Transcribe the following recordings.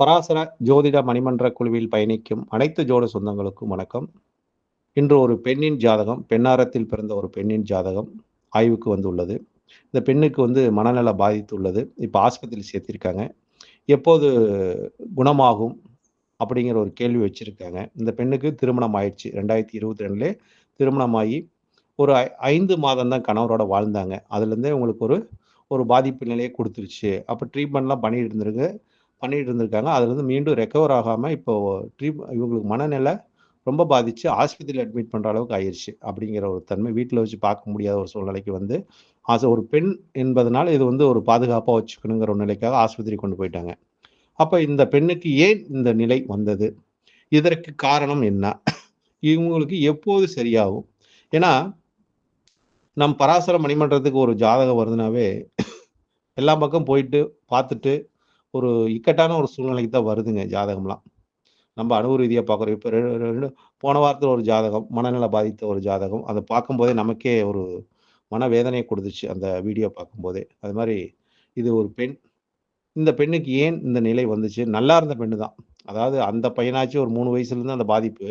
பராசர ஜோதிட மணிமன்ற குழுவில் பயணிக்கும் அனைத்து ஜோட சொந்தங்களுக்கும் வணக்கம். இன்று ஒரு பெண்ணின் ஜாதகம் பெண்ணாரத்தில் பிறந்த ஒரு பெண்ணின் ஜாதகம் ஆய்வுக்கு வந்துள்ளது. இந்த பெண்ணுக்கு வந்து மனநல பாதித்துள்ளது. இப்போ ஆஸ்பத்திரி சேர்த்திருக்காங்க. எப்போது குணமாகும் அப்படிங்கிற ஒரு கேள்வி வச்சுருக்காங்க. இந்த பெண்ணுக்கு திருமணம் ஆயிடுச்சு. ரெண்டாயிரத்தி இருபத்தி ரெண்டுலே திருமணமாகி ஒரு ஐ- ஐந்து மாதம் தான் கணவரோட வாழ்ந்தாங்க. அதுலேருந்தே உங்களுக்கு ஒரு ஒரு பாதிப்பு நிலையை கொடுத்துருச்சு. அப்போ ட்ரீட்மெண்ட்லாம் பண்ணிட்டு இருந்திருக்கு பண்ணிட்டு இருந்திருக்காங்க அதுலேருந்து மீண்டும் ரெக்கவர் ஆகாமல் இப்போ ட்ரீட் இவங்களுக்கு மனநிலை ரொம்ப பாதிச்சு ஆஸ்பத்திரியில் அட்மிட் பண்ணுற அளவுக்கு ஆயிடுச்சு அப்படிங்கிற ஒரு தன்மை வீட்டில் வச்சு பார்க்க முடியாத ஒரு சூழ்நிலைக்கு வந்து ஆசை ஒரு பெண் என்பதனால் இது வந்து ஒரு பாதுகாப்பாக வச்சுக்கணுங்கிற ஒரு நிலைக்காக ஆஸ்பத்திரி கொண்டு போயிட்டாங்க. அப்போ இந்த பெண்ணுக்கு ஏன் இந்த நிலை வந்தது? இதற்கு காரணம் என்ன? இவங்களுக்கு எப்போது சரியாகும்? ஏன்னா நம் பராசர மணிமன்றத்துக்கு ஒரு ஜாதகம் வருதுனாவே எல்லா பக்கம் போயிட்டு பார்த்துட்டு ஒரு இக்கட்டான ஒரு சூழ்நிலைக்கு தான் வருதுங்க ஜாதகம்லாம். நம்ம அனுபவ ரீதியாக பார்க்குறோம். இப்போ ரெண்டு ரெண்டு போன வாரத்தில் ஒரு ஜாதகம் மனநல பாதித்த ஒரு ஜாதகம் அதை பார்க்கும்போதே நமக்கே ஒரு மனவேதனையை கொடுத்துச்சு அந்த வீடியோ பார்க்கும்போதே. அது மாதிரி இது ஒரு பெண் இந்த பெண்ணுக்கு ஏன் இந்த நிலை வந்துச்சு? நல்லா இருந்த பெண்ணு தான். அதாவது அந்த பையனாச்சு ஒரு மூணு வயசுலேருந்து அந்த பாதிப்பு.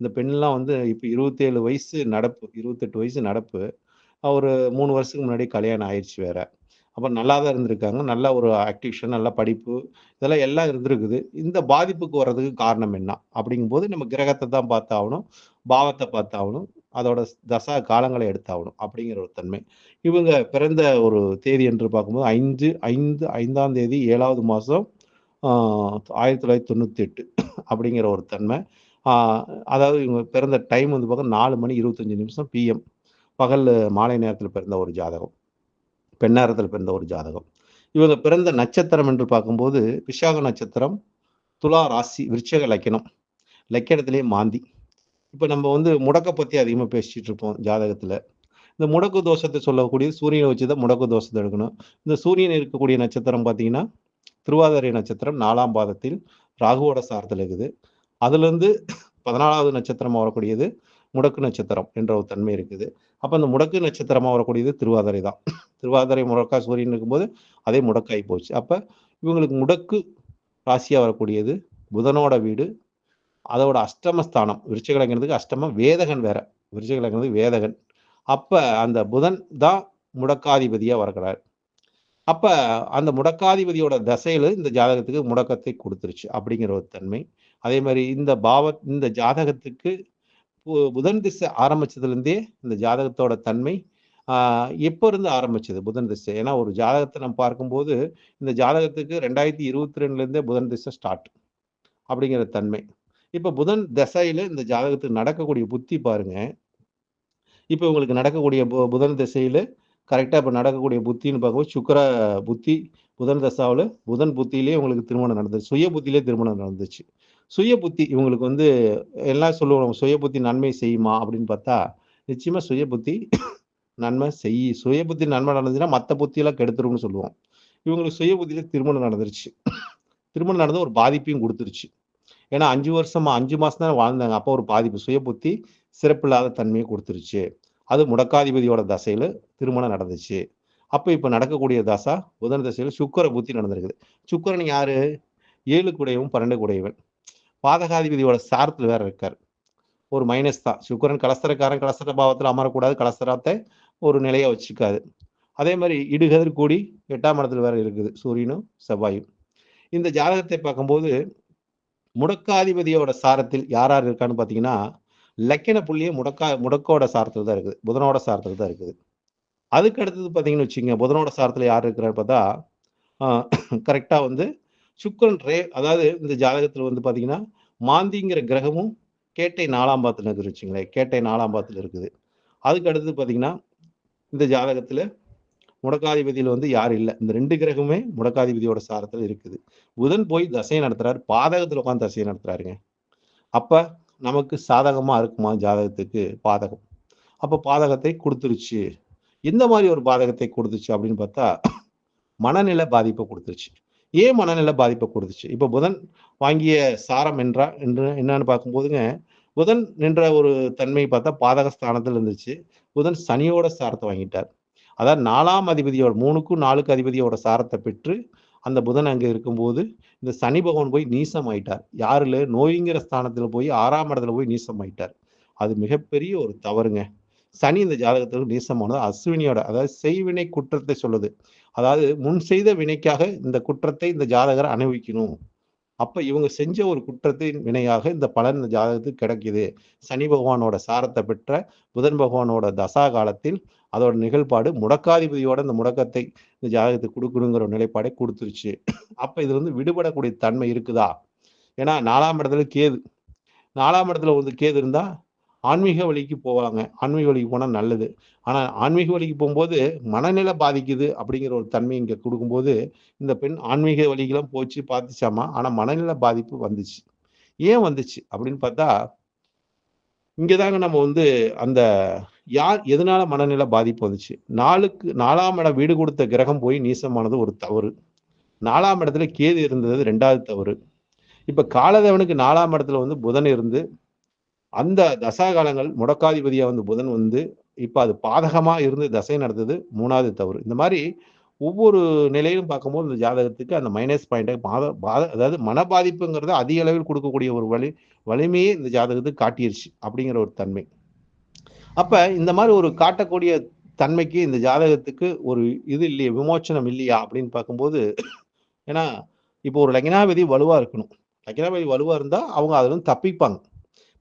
இந்த பெண்ணெலாம் வந்து இப்போ இருபத்தேழு வயசு நடப்பு இருபத்தெட்டு வயசு நடப்பு. ஒரு மூணு வருஷத்துக்கு முன்னாடி கல்யாணம் ஆயிடுச்சு வேற. அப்புறம் நல்லா தான் இருந்திருக்காங்க. நல்ல ஒரு ஆக்டிவேஷன் நல்ல படிப்பு இதெல்லாம் எல்லாம் இருந்திருக்குது. இந்த பாதிப்புக்கு வர்றதுக்கு காரணம் என்ன? அப்படிங்கும்போது நம்ம கிரகத்தை தான் பார்த்தாகணும் பாவத்தை பார்த்தாகணும் அதோட தசா காலங்களை எடுத்தாகணும் அப்படிங்கிற ஒரு தன்மை. இவங்க பிறந்த ஒரு தேதி என்று பார்க்கும்போது ஐந்து ஐந்து ஐந்தாம் தேதி ஏழாவது மாதம் ஆயிரத்தி தொள்ளாயிரத்தி தொண்ணூற்றி எட்டு அப்படிங்கிற ஒரு தன்மை. அதாவது இவங்க பிறந்த டைம் வந்து பார்க்க நாலு மணி இருபத்தஞ்சு நிமிஷம் பிஎம் பகல் மாலை நேரத்தில் பிறந்த ஒரு ஜாதகம். பெண்ணாரத்தில் பிறந்த ஒரு ஜாதகம். இவங்க பிறந்த நட்சத்திரம் என்று பார்க்கும்போது விஷாக நட்சத்திரம் துலா ராசி விருச்சக லக்கணம். லக்கணத்திலே மாந்தி. இப்போ நம்ம வந்து முடக்க பற்றி அதிகமாக பேசிட்டு இருப்போம் ஜாதகத்தில். இந்த முடக்கு தோஷத்தை சொல்லக்கூடிய சூரியனை வச்சு தான் முடக்கு தோஷத்தை எடுக்கணும். இந்த சூரியன் இருக்கக்கூடிய நட்சத்திரம் பார்த்தீங்கன்னா திருவாதிரை நட்சத்திரம் நாலாம் பாதத்தில் ராகுவோட சாரத்தில் இருக்குது. அதுலேருந்து பதினாலாவது நட்சத்திரம் வரக்கூடியது முடக்கு நட்சத்திரம் என்ற ஒரு தன்மை இருக்குது. அப்போ அந்த முடக்கு நட்சத்திரமாக வரக்கூடியது திருவாதிரை தான். திருவாதிரை முடக்கா சூரியன் இருக்கும்போது அதே முடக்காகி போச்சு. அப்போ இவங்களுக்கு முடக்கு ராசியாக வரக்கூடியது புதனோட வீடு அதோட அஷ்டமஸ்தானம் விருச்சிகலங்கிறதுக்கு அஷ்டமம் வேதகன் வேற. விருச்சிகலங்கிறது வேதகன். அப்போ அந்த புதன் தான் முடக்காதிபதியாக வரக்கிறார். அப்போ அந்த முடக்காதிபதியோட தசையில் இந்த ஜாதகத்துக்கு முடக்கத்தை கொடுத்துருச்சு அப்படிங்கிற ஒரு தன்மை. அதே மாதிரி இந்த பாவ இந்த ஜாதகத்துக்கு புதன் திசை ஆரம்பிச்சதுலேருந்தே இந்த ஜாதகத்தோட தன்மை எப்போ இருந்து ஆரம்பிச்சது புதன் திசை? ஏன்னா ஒரு ஜாதகத்தை நம்ம பார்க்கும்போது இந்த ஜாதகத்துக்கு ரெண்டாயிரத்தி இருபத்தி ரெண்டுலேருந்தே புதன் திசை ஸ்டார்ட் அப்படிங்கிற தன்மை. இப்போ புதன் திசையில் இந்த ஜாதகத்துக்கு நடக்கக்கூடிய புத்தி பாருங்க. இப்போ உங்களுக்கு நடக்கக்கூடிய பு- புதன் திசையில் கரெக்டாக இப்போ நடக்கக்கூடிய புத்தின்னு பார்க்கும்போது சுக்கர புத்தி புதன் தசாவில் புதன் புத்தியிலே உங்களுக்கு திருமணம் நடந்துச்சு சுய புத்தியிலே திருமணம் நடந்துச்சு. சுய புத்தி இவங்களுக்கு வந்து எல்லாம் சொல்லுவோம் சுய புத்தி நன்மை செய்யுமா? அப்படின்னு பார்த்தா நிச்சயமா சுய புத்தி நன்மை செய் சுய புத்தி நன்மை நடந்துச்சுன்னா மற்ற புத்தியெல்லாம் கெடுத்துரும்னு சொல்லுவோம். இவங்களுக்கு சுய புத்தியில திருமணம் நடந்துருச்சு. திருமணம் நடந்து ஒரு பாதிப்பையும் கொடுத்துருச்சு. ஏன்னா அஞ்சு வருஷமா அஞ்சு மாசம் தான் வாழ்ந்தாங்க. அப்போ ஒரு பாதிப்பு சுய புத்தி சிறப்பில்லாத தன்மையை கொடுத்துருச்சு. அது முடக்காதிபதியோட தசையில திருமணம் நடந்துச்சு. அப்போ இப்போ நடக்கக்கூடிய தசா புதன் தசையில சுக்கர புத்தி நடந்திருக்குது. சுக்கரன் யாரு? ஏழு குடையவன் பன்னெண்டு குடையவன். பாதகாதிபதியோட சாரத்தில் வேற இருக்கார். ஒரு மைனஸ் தான். சுக்கரன் கலஸ்தரக்காரன் கலஸ்தர பாவத்தில் அமரக்கூடாது கலஸ்தரத்தை ஒரு நிலையை வச்சுக்காது. அதே மாதிரி இடுகதிர் கூடி எட்டாம் இடத்துல வேற இருக்குது சூரியனும் செவ்வாயும். இந்த ஜாதகத்தை பார்க்கும்போது முடக்காதிபதியோட சாரத்தில் யார் யார் இருக்கான்னு பார்த்தீங்கன்னா லக்கின புள்ளியே முடக்கா முடக்கோட சாரத்தில் தான் இருக்குது புதனோட சாரத்தில் தான் இருக்குது. அதுக்கு அடுத்தது பார்த்தீங்கன்னு வச்சுங்க புதனோட சாரத்தில் யார் இருக்கிறாரு பார்த்தா கரெக்டாக வந்து சுக்கரன் ரே அதாவது இந்த ஜாதகத்தில் வந்து பார்த்தீங்கன்னா மாந்திங்கிற கிரகமும் கேட்டை நாலாம் பாத்தில் இருக்குது வச்சுங்களேன் கேட்டை நாலாம் பாத்தில் இருக்குது. அதுக்கு அடுத்தது பார்த்தீங்கன்னா இந்த ஜாதகத்தில் முடக்காதிபதியில் வந்து யாரும் இல்லை. இந்த ரெண்டு கிரகமே முடக்காதிபதியோட சாரத்தில் இருக்குது. புதன் போய் தசையை நடத்துறாரு. பாதகத்தில் உட்காந்து தசையை நடத்துறாருங்க. அப்போ நமக்கு சாதகமாக இருக்குமா ஜாதகத்துக்கு பாதகம்? அப்போ பாதகத்தை கொடுத்துருச்சு. எந்த மாதிரி ஒரு பாதகத்தை கொடுத்துச்சு அப்படின்னு பார்த்தா மனநிலை பாதிப்பை கொடுத்துருச்சு. ஏன் மனநிலை பாதிப்பை கொடுத்துச்சு? இப்போ புதன் வாங்கிய சாரம் என்றா என்று என்னன்னு பார்க்கும்போதுங்க புதன் நின்ற ஒரு தன்மை பார்த்தா பாதக ஸ்தானத்தில் இருந்துச்சு. புதன் சனியோட சாரத்தை வாங்கிட்டார். அதாவது நாலாம் அதிபதியோட மூணுக்கும் நாலுக்கு அதிபதியோட சாரத்தை பெற்று அந்த புதன் அங்கே இருக்கும்போது இந்த சனி பகவான் போய் நீசம் ஆயிட்டார் யாருல? நோய்ங்கிற ஸ்தானத்தில் போய் ஆறாம் இடத்துல போய் நீசம் ஆயிட்டார் அது மிகப்பெரிய ஒரு தவறுங்க. சனி இந்த ஜாதகத்துக்கு நீசமானது. அஸ்வினியோட அதாவது செய்வினை குற்றத்தை சொல்லுது. அதாவது முன் செய்த வினைக்காக இந்த குற்றத்தை இந்த ஜாதகர் அனுபவிக்கணும். அப்ப இவங்க செஞ்ச ஒரு குற்றத்தின் வினையாக இந்த பலன் இந்த ஜாதகத்துக்கு கிடைக்குது. சனி பகவானோட சாரத்தை பெற்ற புதன் பகவானோட தசா காலத்தில் அதோட நிகழ்பாடு முடக்காதிபதியோட இந்த முடக்கத்தை இந்த ஜாதகத்துக்கு கொடுக்கணுங்கிற ஒரு நிலைப்பாடை கொடுத்துருச்சு. அப்ப இதுல இருந்து விடுபடக்கூடிய தன்மை இருக்குதா? ஏன்னா நாலாம் இடத்துல கேது. நாலாம் இடத்துல வந்து கேது இருந்தா ஆன்மீக வழிக்கு போவாங்க. ஆன்மீக வழிக்கு போனால் நல்லது. ஆனால் ஆன்மீக வழிக்கு போகும்போது மனநிலை பாதிக்குது அப்படிங்கிற ஒரு தன்மை இங்கே கொடுக்கும்போது இந்த பெண் ஆன்மீக வழிக்கெல்லாம் போச்சு பார்த்துச்சாமா? ஆனால் மனநிலை பாதிப்பு வந்துச்சு. ஏன் வந்துச்சு அப்படின்னு பார்த்தா இங்கே தாங்க நம்ம வந்து அந்த யார் எதனால மனநிலை பாதிப்பு வந்துச்சு? நாளுக்கு நாலாம் இடம் வீடு கொடுத்த கிரகம் போய் நீசமானது ஒரு தவறு. நாலாம் இடத்துல கேது இருந்தது ரெண்டாவது தவறு. இப்ப காலதேவனுக்கு நாலாம் இடத்துல வந்து புதன் இருந்து அந்த தசா காலங்கள் முடக்காதிபதியாக வந்து புதன் வந்து இப்போ அது பாதகமாக இருந்து தசை நடந்தது மூணாவது தவறு. இந்த மாதிரி ஒவ்வொரு நிலையிலும் பார்க்கும்போது இந்த ஜாதகத்துக்கு அந்த மைனஸ் பாயிண்ட்டை பாத பாத அதாவது மன பாதிப்புங்கிறத அதிக அளவில் கொடுக்கக்கூடிய ஒரு வலி வலிமையே இந்த ஜாதகத்துக்கு காட்டிருச்சு அப்படிங்கிற ஒரு தன்மை. அப்போ இந்த மாதிரி ஒரு காட்டக்கூடிய தன்மைக்கு இந்த ஜாதகத்துக்கு ஒரு இது இல்லையா விமோச்சனம் இல்லையா அப்படின்னு பார்க்கும்போது ஏன்னா இப்போ ஒரு லக்னாபதி வலுவாக இருக்கணும். லக்னாபதி வலுவாக இருந்தால் அவங்க அதில் தப்பிப்பாங்க.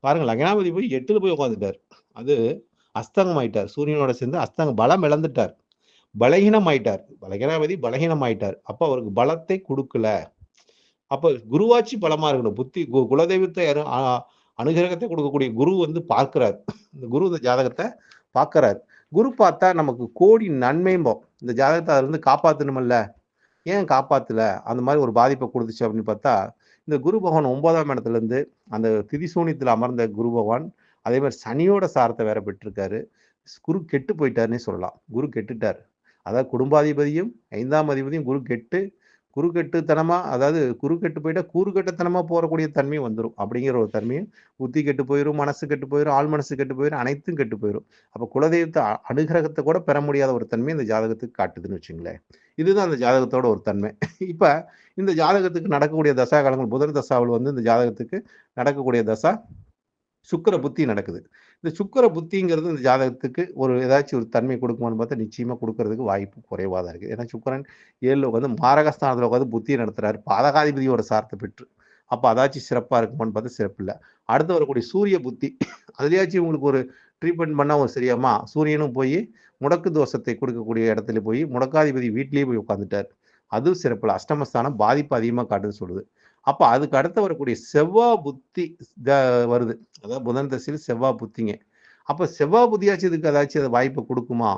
பாருங்க லக்னாபதி போய் எட்டுல போய் உட்காந்துட்டார் அது அஸ்தங்கம் ஆயிட்டார் சூரியனோட சேர்ந்து அஸ்தங்கம் பலம் இழந்துட்டார். பலகீனம் ஆயிட்டார் லக்னாபதி பலகீனம் ஆயிட்டார் அப்ப அவருக்கு பலத்தை கொடுக்கல. அப்ப குருவாட்சி பலமா இருக்கணும். புத்தி கு- குலதெய்வத்தை அ- அனுகிரகத்தை கொடுக்கக்கூடிய குரு வந்து பார்க்கிறார். இந்த குரு இந்த ஜாதகத்தை பார்க்கிறார். குரு பார்த்தா நமக்கு கோடி நன்மையும்போம் இந்த ஜாதகத்தை அதுல இருந்து ஏன் காப்பாற்றல அந்த மாதிரி ஒரு பாதிப்பை கொடுத்துச்சு அப்படின்னு பார்த்தா இந்த குரு பகவான் ஒன்பதாம் இடத்துலேருந்து அந்த திதிசூனியத்தில் அமர்ந்த குரு பகவான் அதே மாதிரி சனியோட சாரத்தை வேற பெற்றிருக்காரு. குரு கெட்டு போயிட்டாருன்னே சொல்லலாம். குரு கெட்டுட்டார். அதாவது குடும்பாதிபதியும் ஐந்தாம் அதிபதியும் குரு கெட்டு குறுக்கெட்டுத்தனமாக அதாவது குறுக்கெட்டு போயிட்டால் போயிட்டா போகக்கூடிய தன்மை தன்மையும் வந்துடும் அப்படிங்கிற ஒரு தன்மையும் புத்தி கெட்டு போயிடும் மனசு கெட்டு போயிடும் ஆள் மனசு கெட்டு போயிடும் அனைத்தும் கெட்டு போயிடும் அப்போ குலதெய்வத்தை அனுகிரகத்தை கூட பெற முடியாத ஒரு தன்மை இந்த ஜாதகத்துக்கு காட்டுதுன்னு வச்சுங்களேன். இதுதான் அந்த ஜாதகத்தோட ஒரு தன்மை. இப்போ இந்த ஜாதகத்துக்கு நடக்கக்கூடிய தசா காலங்கள் புதன் தசாவில் வந்து இந்த ஜாதகத்துக்கு நடக்கக்கூடிய தசா சுக்கிர புத்தி நடக்குது. இந்த சுக்கர புத்திங்கிறது இந்த ஜாதகத்துக்கு ஒரு ஏதாச்சும் ஒரு தன்மை கொடுக்குமான்னு பார்த்தா நிச்சயமாக கொடுக்கறதுக்கு வாய்ப்பு குறைவாக தான் இருக்குது ஏன்னா சுக்கரன் ஏழில் உட்காந்து மாரகஸ்தானத்தில் உட்காந்து புத்தியை நடத்துகிறாரு பாதகாதிபதியோட சார்த்தை பெற்று. அப்போ அதாச்சும் சிறப்பாக இருக்குமான்னு பார்த்தா சிறப்பு இல்லை. அடுத்து வரக்கூடிய சூரிய புத்தி. அதுலேயாச்சும் உங்களுக்கு ஒரு ட்ரீட்மெண்ட் பண்ணால் ஒரு சரியாமா சூரியனும் போய் முடக்கு தோஷத்தை கொடுக்கக்கூடிய இடத்துல போய் முடக்காதிபதி வீட்லேயே போய் உட்காந்துட்டார் அதுவும் சிறப்பில்லை அஷ்டமஸ்தானம் பாதிப்பு அதிகமாக காட்டுன்னு சொல்லுது. அப்போ அதுக்கு அடுத்து வரக்கூடிய செவ்வாய் புத்தி த- வருது. அதாவது புதன் தசையில் செவ்வாய் புத்திங்க. அப்போ செவ்வா புத்தியாச்சும் இதுக்கு ஏதாச்சும் அது வாய்ப்பை கொடுக்குமா?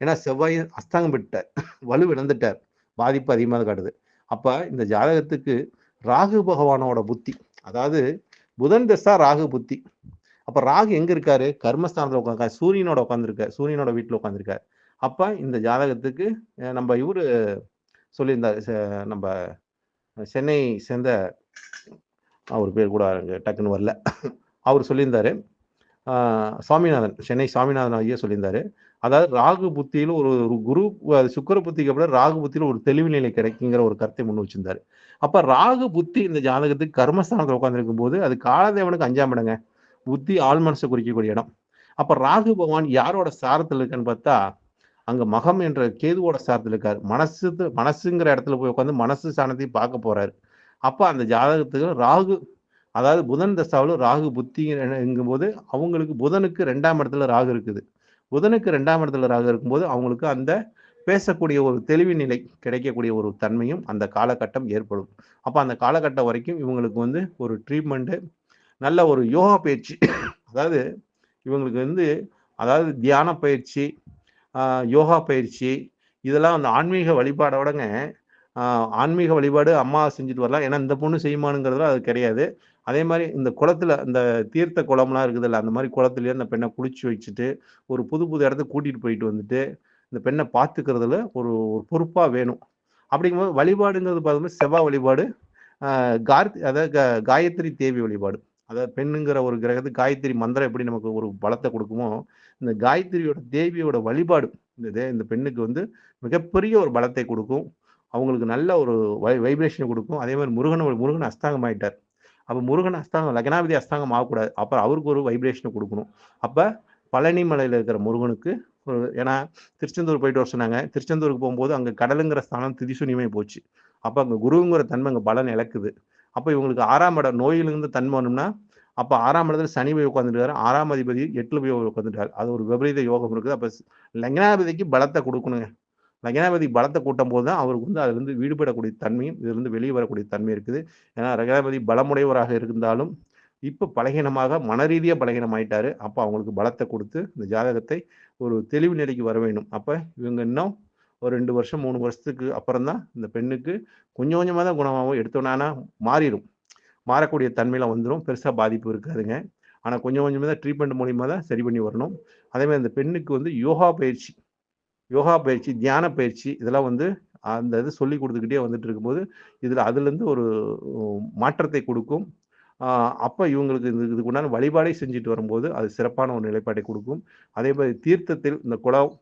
ஏன்னா செவ்வாய் அஸ்தங்கம் விட்டார் வலு இழந்துட்டார் பாதிப்பு அதிகமாக காட்டுது. அப்போ இந்த ஜாதகத்துக்கு ராகு பகவானோட புத்தி அதாவது புதன் தசா ராகு புத்தி. அப்போ ராகு எங்கே இருக்காரு? கர்மஸ்தானத்தில் உட்காந்து சூரியனோட உட்காந்துருக்காரு சூரியனோட வீட்டில் உட்காந்துருக்காரு அப்போ இந்த ஜாதகத்துக்கு நம்ம இவரு சொல்லியிருந்தார் நம்ம சென்னை சேர்ந்த அவர் பேர் கூட டக்குன்னு வரல. அவர் சொல்லியிருந்தாரு. சுவாமிநாதன் சென்னை சுவாமிநாதன் ஐயா சொல்லியிருந்தாரு. அதாவது ராகு புத்தியில் ஒரு ஒரு குரு சுக்கர சுக்கிர புத்திக்கு அப்புறம் ராகு புத்தியில் ஒரு தெளிவு நிலை கிடைக்குங்கிற ஒரு கருத்தை முன் வச்சிருந்தாரு. அப்ப ராகு புத்தி இந்த ஜாதகத்துக்கு கர்மஸ்தானத்தில் உட்காந்துருக்கும் போது அது காலதேவனுக்கு அஞ்சாம் இடங்க. புத்தி ஆள் மனசை குறிக்கக்கூடிய இடம். அப்ப ராகு பகவான் யாரோட சாரத்தில் இருக்குன்னு பார்த்தா அங்க மகம் என்ற கேதுவோட சாரத்துல இருக்கார். மனசு மனசுங்கிற இடத்துல போய் உட்காந்து மனசு சாணத்தையும் பார்க்க போறாரு. அப்ப அந்த ஜாதகத்துக்கு ராகு அதாவது புதன் தசாவில் ராகு புத்திங்கும்போது அவங்களுக்கு புதனுக்கு ரெண்டாம் இடத்துல ராகு இருக்குது. புதனுக்கு ரெண்டாம் இடத்துல ராகு இருக்கும்போது அவங்களுக்கு அந்த பேசக்கூடிய ஒரு தெளிவு நிலை கிடைக்கக்கூடிய ஒரு தன்மையும் அந்த காலகட்டம் ஏற்படும். அப்போ அந்த காலகட்டம் வரைக்கும் இவங்களுக்கு வந்து ஒரு ட்ரீட்மெண்ட்டு நல்ல ஒரு யோகா பயிற்சி அதாவது இவங்களுக்கு வந்து அதாவது தியான பயிற்சி யோகா பயிற்சி இதெல்லாம் அந்த ஆன்மீக வழிபாடோடங்க ஆன்மீக வழிபாடு அம்மா செஞ்சுட்டு வரலாம். ஏன்னா இந்த பொண்ணு செய்யுமானுங்கிறதுல அது கிடையாது. அதே மாதிரி இந்த குளத்துல இந்த தீர்த்த குளம்லாம் இருக்குதுல்ல அந்த மாதிரி குளத்துலயே அந்த பெண்ணை குளிச்சு வச்சுட்டு ஒரு புது புது இடத்துக்கு கூட்டிட்டு போயிட்டு வந்துட்டு இந்த பெண்ணை பார்த்துக்கிறதுல ஒரு ஒரு பொறுப்பா வேணும். அப்படிங்கும்போது வழிபாடுங்கிறது பார்த்தோம்னா செவ்வாய் வழிபாடு ஆஹ் கார்த்தி அதாவது காயத்ரி தேவி வழிபாடு. அதாவது பெண்ணுங்கிற ஒரு கிரகத்துக்கு காயத்ரி மந்திரம் எப்படி நமக்கு ஒரு பலத்தை கொடுக்குமோ இந்த காயத்ரியோட தேவியோட வழிபாடு இந்த தே- இந்த பெண்ணுக்கு வந்து மிகப்பெரிய ஒரு பலத்தை கொடுக்கும். அவங்களுக்கு நல்ல ஒரு வை வைப்ரேஷனை கொடுக்கும். அதே மாதிரி முருகன் முருகன் அஸ்தாங்கம் ஆயிட்டார். அப்போ முருகன் அஸ்தாங்கம் லக்னாபதி அஸ்தாங்கம் ஆகக்கூடாது. அப்புறம் அவருக்கு ஒரு வைப்ரேஷனை கொடுக்கணும். அப்போ பழனி மலையில் இருக்கிற முருகனுக்கு ஒரு ஏன்னா திருச்செந்தூர் போயிட்டு வர சொன்னாங்க. திருச்செந்தூருக்கு போகும்போது அங்கே கடலுங்கிற ஸ்தானம் திதிசூனியமே போச்சு. அப்போ அங்கே குருங்கிற தன்மை அங்கே பலன் இழக்குது. அப்போ இவங்களுக்கு ஆறாம் இடம் நோயிலிருந்து தன்மை வேணும்னா அப்போ ஆறாம் இடத்துல சனி போய் உட்காந்துட்டாரு ஆறாம் அதிபதி எட்டுல போய் உட்காந்துட்டாரு அது ஒரு விபரீத யோகம் இருக்குது. அப்போ லக்னாபதிக்கு பலத்தை கொடுக்கணுங்க. லக்னாபதி பலத்தை கூட்டும் போது தான் அவருக்கு வந்து அதுலேருந்து விடுபடக்கூடிய தன்மையும் இதுலேருந்து வெளியே வரக்கூடிய தன்மை இருக்குது. ஏன்னா லக்னாபதி பலமுடையவராக இருந்தாலும் இப்போ பலகீனமாக மனரீதியாக பலகீனமாயிட்டாரு. அப்போ அவங்களுக்கு பலத்தை கொடுத்து இந்த ஜாதகத்தை ஒரு தெளிவு நிலைக்கு வர வேண்டும். அப்போ இவங்க இன்னும் ஒரு ரெண்டு வருஷம் மூணு வருஷத்துக்கு அப்புறம் தான் இந்த பெண்ணுக்கு கொஞ்சம் கொஞ்சமாக தான் குணமாகவும் எடுத்தோன்னா மாறிடும். மாறக்கூடிய தன்மையில் வந்துடும் பெருசாக பாதிப்பு இருக்காதுங்க. ஆனால் கொஞ்சம் கொஞ்சமாக தான் ட்ரீட்மெண்ட் மூலியமாக தான் சரி பண்ணி வரணும். அதேமாதிரி அந்த பெண்ணுக்கு வந்து யோகா பயிற்சி யோகா பயிற்சி தியான பயிற்சி இதெல்லாம் வந்து அந்த இது சொல்லி கொடுத்துக்கிட்டே வந்துட்டு இருக்கும்போது இதில் அதுலேருந்து ஒரு மாற்றத்தை கொடுக்கும். அப்போ இவங்களுக்கு இது இதுக்கு உண்டான வழிபாடே செஞ்சுட்டு வரும்போது அது சிறப்பான ஒரு நிலைப்பாட்டை கொடுக்கும். அதே மாதிரி தீர்த்தத்தில் இந்த குளம்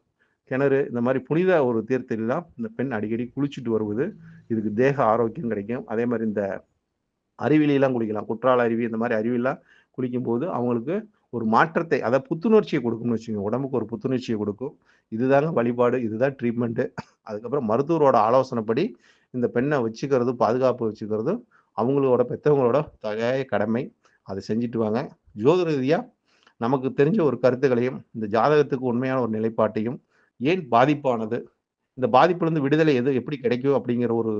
கிணறு இந்த மாதிரி புனித ஒரு தீர்த்தத்திலாம் இந்த பெண் அடிக்கடி குளிச்சுட்டு வருவது. இதுக்கு தேக ஆரோக்கியம் கிடைக்கும். அதே மாதிரி இந்த அருவிலாம் குளிக்கலாம். குற்றால அருவி இந்த மாதிரி அருவிலாம் குளிக்கும்போது அவங்களுக்கு ஒரு மாற்றத்தை அதை புத்துணர்ச்சியை கொடுக்கும்னு வச்சுக்கோங்க. உடம்புக்கு ஒரு புத்துணர்ச்சியை கொடுக்கும். இதுதாங்க வழிபாடு இதுதான் ட்ரீட்மெண்ட்டு அதுக்கப்புறம் மருத்துவரோட ஆலோசனைப்படி இந்த பெண்ணை வச்சுக்கிறது பாதுகாப்பு வச்சுக்கிறது அவங்களோட பெற்றவங்களோட தகைய கடமை அதை செஞ்சுட்டு வாங்க. ஜோதி ரீதியாக நமக்கு தெரிஞ்ச ஒரு கருத்துக்களையும் இந்த ஜாதகத்துக்கு உண்மையான ஒரு நிலைப்பாட்டையும் ஏன் பாதிப்பானது இந்த பாதிப்புலேருந்து விடுதலை எது எப்படி கிடைக்கும் அப்படிங்கிற ஒரு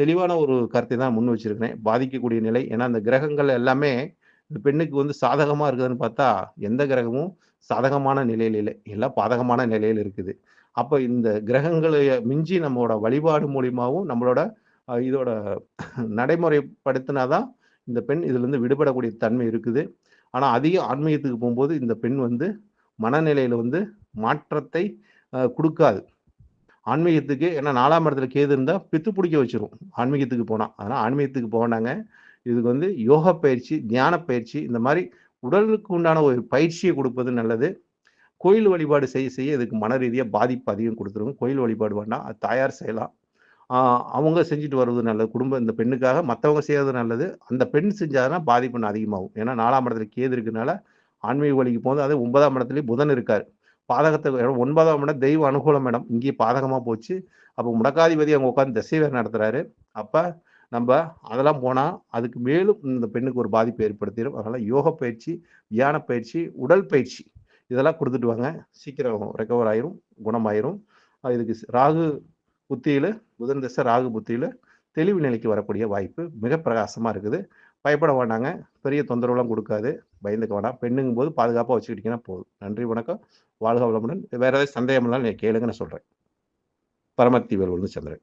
தெளிவான ஒரு கருத்தை தான் முன் வச்சிருக்கிறேன். பாதிக்கக்கூடிய நிலை. ஏன்னா அந்த கிரகங்கள் எல்லாமே இந்த பெண்ணுக்கு வந்து சாதகமாக இருக்குதுன்னு பார்த்தா எந்த கிரகமும் சாதகமான நிலையில் இல்லை. எல்லாம் பாதகமான நிலையில் இருக்குது. அப்போ இந்த கிரகங்களை மிஞ்சி நம்மளோட வழிபாடு மூலியமாகவும் நம்மளோட இதோட நடைமுறைப்படுத்தினாதான் இந்த பெண் இதுலேருந்து விடுபடக்கூடிய தன்மை இருக்குது. ஆனால் அதிக ஆன்மீகத்துக்கு போகும்போது இந்த பெண் வந்து மனநிலையில் வந்து மாற்றத்தை கொடுக்காது. ஆன்மீகத்துக்கு ஏன்னா நாலாம் இடத்துல கேது இருந்தால் பித்து பிடிக்க வச்சிரும். ஆன்மீகத்துக்கு போனால் அதனால் ஆன்மீகத்துக்கு போனாங்க இதுக்கு வந்து யோக பயிற்சி தியான பயிற்சி இந்த மாதிரி உடலுக்கு உண்டான ஒரு பயிற்சியை கொடுப்பது நல்லது. கோயில் வழிபாடு செய்ய செய்ய இதுக்கு மன ரீதியாக பாதிப்பு அதிகம் கொடுத்துருங்க கோயில் வழிபாடு வேண்டாம் அது தயார் செய்யலாம். அவங்க செஞ்சுட்டு வருவது நல்லது. குடும்பம் இந்த பெண்ணுக்காக மற்றவங்க செய்யறது நல்லது. அந்த பெண் செஞ்சாதுன்னா பாதிப்பு அதிகமாகும். ஏன்னா நாலாம் இடத்துல கேது இருக்கனால ஆன்மீக வழிக்கு போது அதே ஒன்பதாம் இடத்துலயும் புதன் இருக்கார். பாதகத்தை ஒன்பதாம் இடம் தெய்வ அனுகூலம் இடம் இங்கேயே பாதகமாக போச்சு. அப்போ முடக்காதிபதி அவங்க உட்காந்து திசை நடத்துகிறாரு அப்போ நம்ம அதெல்லாம் போனால் அதுக்கு மேலும் இந்த பெண்ணுக்கு ஒரு பாதிப்பு ஏற்படுத்திடும். அதனால் யோக பயிற்சி தியான பயிற்சி உடல் பயிற்சி இதெல்லாம் கொடுத்துட்டு வாங்க. சீக்கிரம் ரெக்கவர் ஆயிரும் குணமாயிரும். இதுக்கு ராகு புத்தியில் புதன் திசை ராகு புத்தியில் தெளிவு நிலைக்கு வரக்கூடிய வாய்ப்பு மிக பிரகாசமாக இருக்குது. பயப்பட வேண்டாங்க. பெரிய தொந்தரவுலாம் கொடுக்காது. பயந்துக்க வேணாம். பெண்ணுங்கும் போது பாதுகாப்பாக வச்சுக்கிட்டிங்கன்னா போதும். நன்றி வணக்கம். வாழ்க வளமுடன். வேறு ஏதாவது சந்தேகம்லாம் நீங்கள் கேளுங்க நான் சொல்கிறேன் பரமத்தி வேல் சந்திரன்.